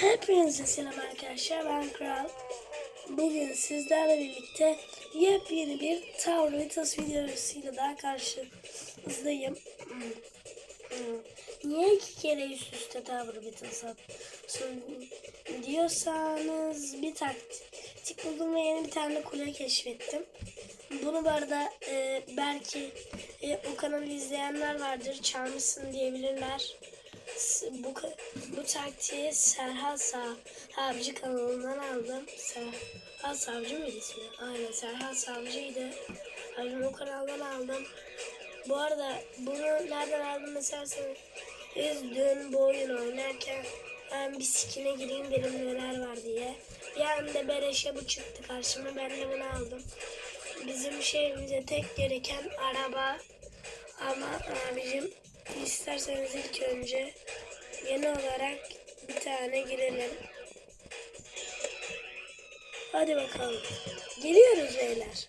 Hepinize selam arkadaşlar ben Kral. Bugün sizlerle birlikte yepyeni bir Tower Vitas videosuyla daha karşınızdayım. Niye iki kere üst üste Tower Vitas diyorsanız bir taktik buldum ve yeni bir tane kule keşfettim. Bunu bu arada e, belki e, o kanalı izleyenler vardır. Çalmışsın diyebilirler. Bu, bu taktiği Serhat Savcı kanalından aldım. Serhat Savcı mıydı ismi? Aynen Serhat Savcı'ydı. Aynen o kanaldan aldım. Bu arada bunu nereden aldım derseniz dün bu oyun oynarken ben bir skine gireyim dedim neler var diye. Bir anda beleşe bu çıktı karşıma ben de bunu aldım. Bizim şehrimize tek gereken araba ama abicim isterseniz ilk önce yeni olarak bir tane girelim. Hadi bakalım. Geliyoruz beyler.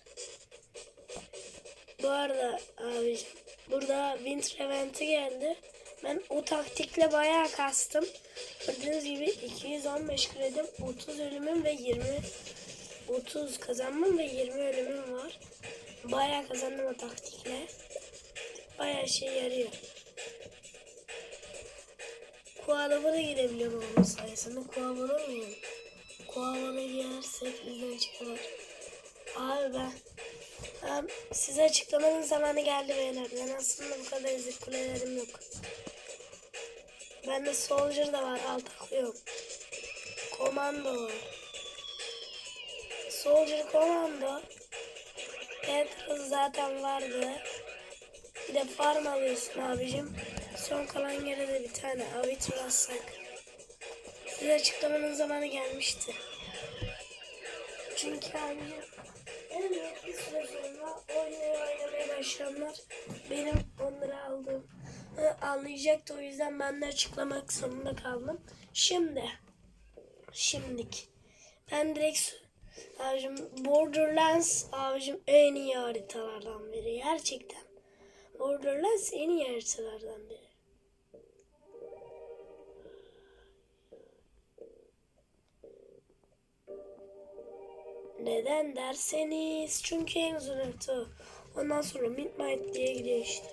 Bu arada abicim burada Winter Event'i geldi. Ben o taktikle bayağı kastım. Gördüğünüz gibi 215 kredim, 30 ölümüm ve 20 30 kazanmam ve 20 ölümüm var. Bayağı kazandım o taktikle. Bayağı şey yarıyor. Kualavara girebiliyorum onun sayesinde. Kualavara mıyım? Kualavara girersek bizden çıkar. Abi ben ben size açıklamanın zamanı geldi beyler. Ben aslında bu kadar ezik kulelerim yok. Bende Soldier da var. Altak yok. Komando var. Soldier Komando. Petrol zaten vardı. Bir de farm alıyorsun abicim. Son kalan yere de bir tane avit bassak. Size açıklamanın zamanı gelmişti. Çünkü abicim en bir süre sonra oyunu oynamaya başlayanlar benim onları aldığım anlayacaktı. O yüzden ben de açıklamak zorunda kaldım. Şimdi şimdik ben direkt abicim Borderlands abicim en iyi haritalardan biri. Gerçekten. Borderlands en iyi haritalardan biri. Neden derseniz çünkü en zor harita. Ondan sonra Midnight diye gidiyor işte.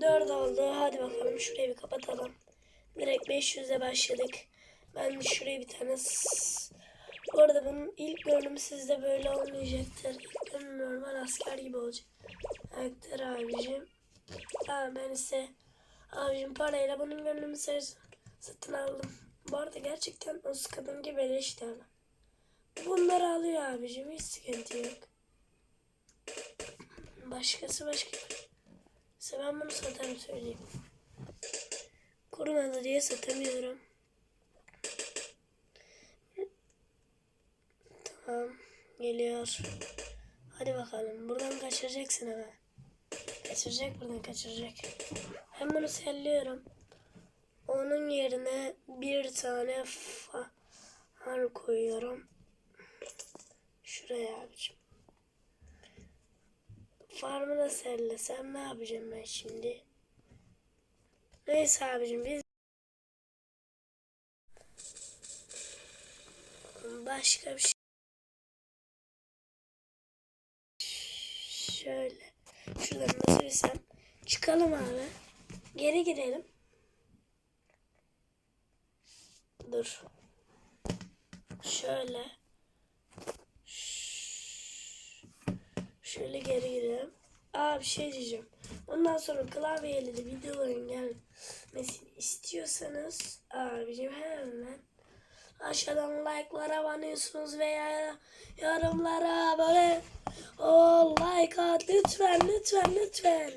4 oldu. Hadi bakalım şurayı bir kapatalım. Direkt 500'e başladık. Ben şuraya bir tane Bu arada bunun ilk bölümü sizde böyle olmayacaktır. İlk bölüm normal asker gibi olacak. Karakter abicim. Aa, ben ise abicim parayla bunun sayısını satın aldım. Bu arada gerçekten o kadın gibi beleşti ama. Bunları alıyor abicim. Hiç sıkıntı yok. Başkası başka. İşte ben bunu satarım söyleyeyim. Kurumadı diye satamıyorum. Tamam. Geliyor. Hadi bakalım. Buradan kaçıracaksın hemen. Kaçıracak buradan kaçıracak. Ben bunu selliyorum. Onun yerine bir tane far koyuyorum. Şuraya abicim. Farmı da sellesem ne yapacağım ben şimdi? Neyse abicim biz başka bir şey şöyle. Şuradan nasıl bilsem çıkalım abi. Geri girelim. Dur. Şöyle Şöyle geri girelim. Aa bir şey diyeceğim. Ondan sonra klavyeyle de videoların gelmesini istiyorsanız abicim hemen aşağıdan like'lara banıyorsunuz veya yorumlara böyle o like at lütfen lütfen lütfen.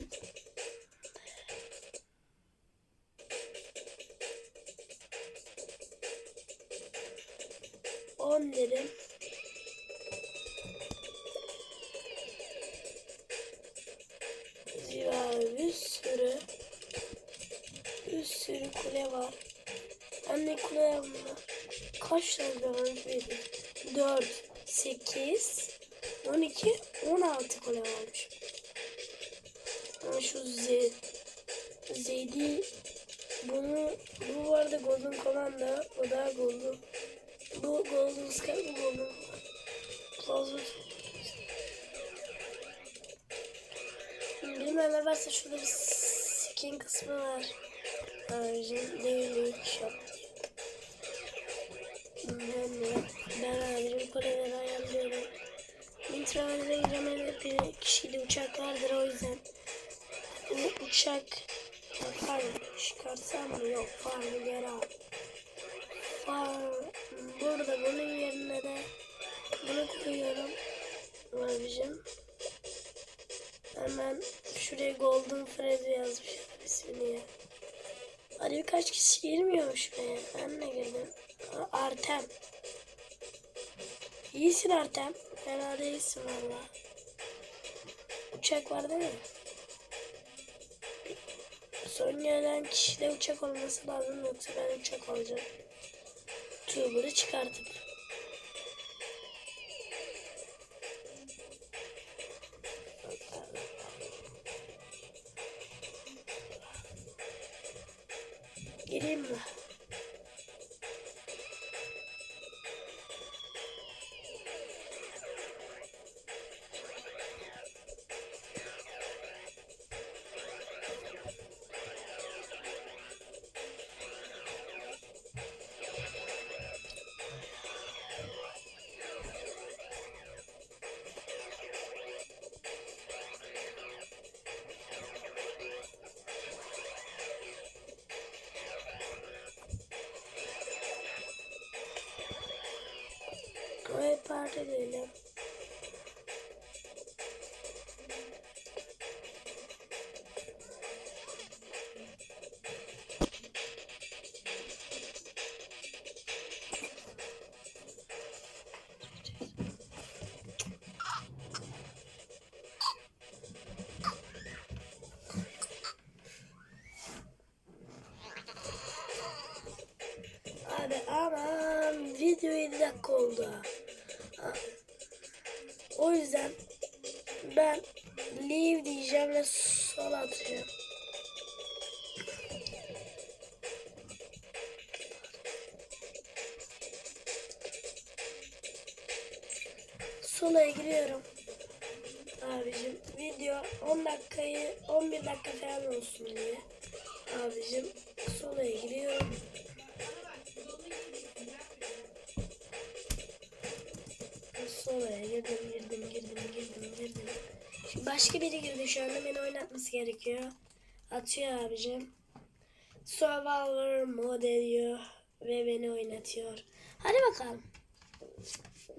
On dedim. Kule var. Anne kule var. Kaç tane varmış benim? 4, 8, 12, 16 kule varmış. Ama şu Z, Z'di bunu bu var var da Golden Commando. O da Golden. Bu Golden Sky, bu Golden. Bilmem ne varsa şurada bir skin kısmı var. Değil shop. Bilmem. Ben abicim koleleri ayarlıyorum. Intraven'e giremem bir kişiyle uçak vardır o yüzden. Bu uçak Pardon çıkarsam mı? Yok farmı geri al. Farm burada bunun yerine de bunu koyuyorum. Abicim. Hemen şuraya Golden Freddy yazmış ismini ya. Hadi birkaç kişi girmiyor şuraya. Ben de girdim. Artem. İyisin Artem. Fena değilsin valla. Uçak var değil mi? Son gelen kişide uçak olması lazım yoksa ben uçak alacağım. Tuğber'ı çıkartıp. Parti değilim. Abi aman video 7 dakika oldu. O yüzden ben leave diyeceğim ve sol atacağım. Sola'ya giriyorum. Abicim video 10 dakikayı 11 dakika falan olsun diye. Abicim Sola'ya giriyorum. Solaya girdim girdim girdim girdim girdim. Şimdi başka biri girdi şu anda beni oynatması gerekiyor. Atıyor abicim. Survivor mode diyor ve beni oynatıyor. Hadi bakalım.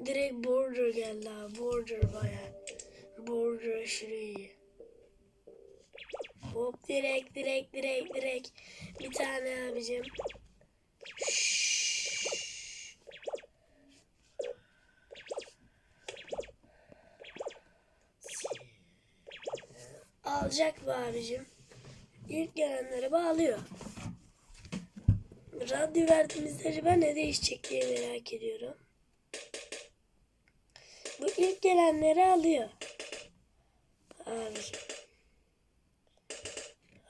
Direkt border geldi abi. Border baya. Border aşırı iyi. Hop direkt direkt direkt direkt. Bir tane abicim. Alacak bu abicim. İlk gelenleri bağlıyor. Radyo verdiğimizde acaba ne değişecek diye merak ediyorum. Bu ilk gelenleri alıyor. Abicim.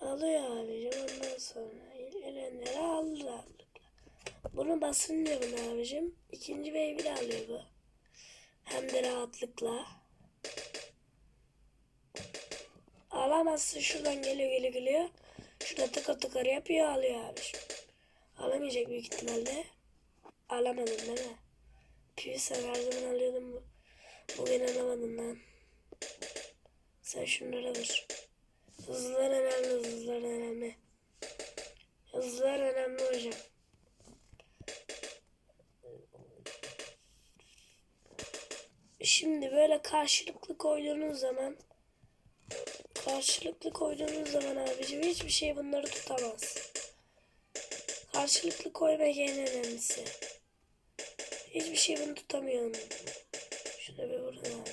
Alıyor abicim ondan sonra ilk gelenleri aldı aldı. Bunu basın diyor buna abicim. İkinci wave'i de alıyor bu. Hem de rahatlıkla. Alamazsın şuradan geliyor geliyor geliyor. Şurada tıkır tıkır yapıyor alıyor abi. Alamayacak büyük ihtimalle. Alamadın değil mi? Sen her zaman alıyordun bu. Bugün alamadın lan. Sen şunlara vur. Hızlılar önemli hızlılar önemli. Hızlılar önemli hocam. Şimdi böyle karşılıklı koyduğunuz zaman Karşılıklı koyduğunuz zaman abicim hiçbir şey bunları tutamaz. Karşılıklı koymak en önemlisi. Hiçbir şey bunu tutamıyor onu. Şuna bir vurun.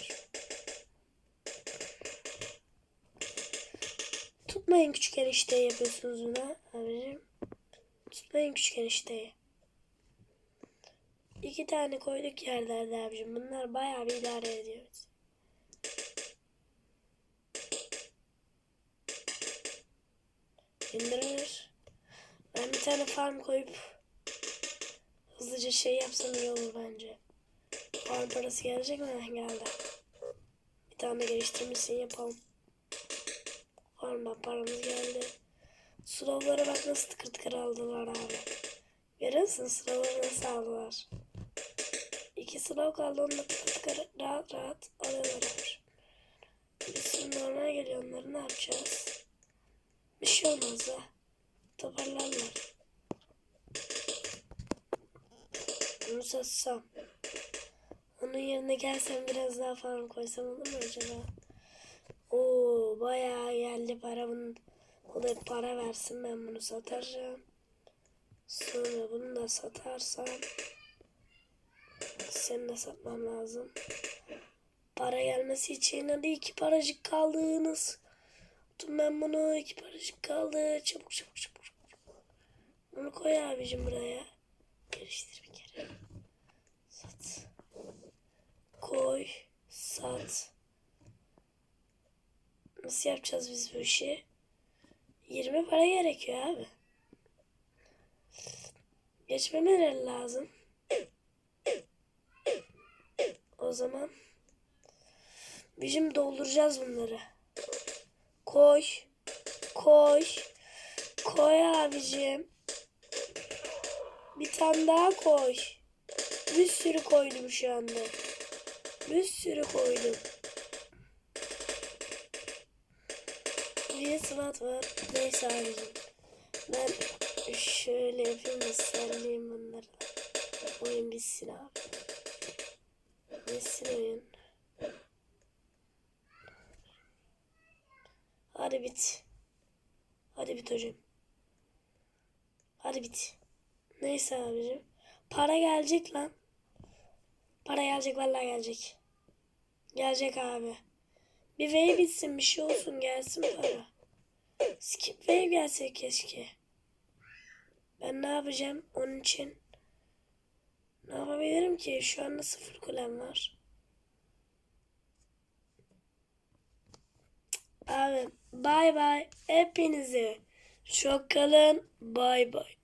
Tutmayın küçük enişteyi yapıyorsunuz buna abicim. Tutmayın küçük enişteyi. İki tane koyduk yerlerde abicim. Bunlar bayağı bir idare ediyor İndirir. Ben bir tane farm koyup hızlıca şey yapsam iyi olur bence. Farm parası gelecek mi? Geldi. Bir tane geliştirmesini yapalım. Farmdan paramız geldi. Slow'lara bak nasıl tıkır tıkır aldılar abi. Görüyor musun? Slow'ları nasıl aldılar? İki slow kaldı onunla tıkır tıkır rahat rahat alıyorlar. Bir normal geliyor onları ne yapacağız? Bir şey olmaz ha. Toparlarlar. Bunu satsam. Onun yerine gelsem biraz daha farm koysam olur mu acaba? Oo bayağı geldi para bunun. O da para versin ben bunu satacağım. Sonra bunu da satarsam seni de satmam lazım. Para gelmesi için hadi iki paracık kaldınız. Tuttum ben bunu iki paracık kaldı. Çabuk çabuk çabuk. Bunu koy abicim buraya. Geliştir bir kere. Sat. Koy. Sat. Nasıl yapacağız biz bu işi? 20 para gerekiyor abi. Geçmemeleri lazım. O zaman bizim dolduracağız bunları. Koy. Koy. Koy abicim. Bir tane daha koy. Bir sürü koydum şu anda. Bir sürü koydum. Bir slot var. Neyse abicim. Ben şöyle yapayım da sarılayım bunları. Oyun bitsin abi. Bitsin oyun. Hadi bit. Hadi bit hocam. Hadi bit. Neyse abicim. Para gelecek lan. Para gelecek vallahi gelecek. Gelecek abi. Bir wave bitsin bir şey olsun gelsin para. Skip wave gelse keşke. Ben ne yapacağım onun için? Ne yapabilirim ki? Şu anda sıfır kulem var. Bay bay hepinize. Çok kalın. Bay bay.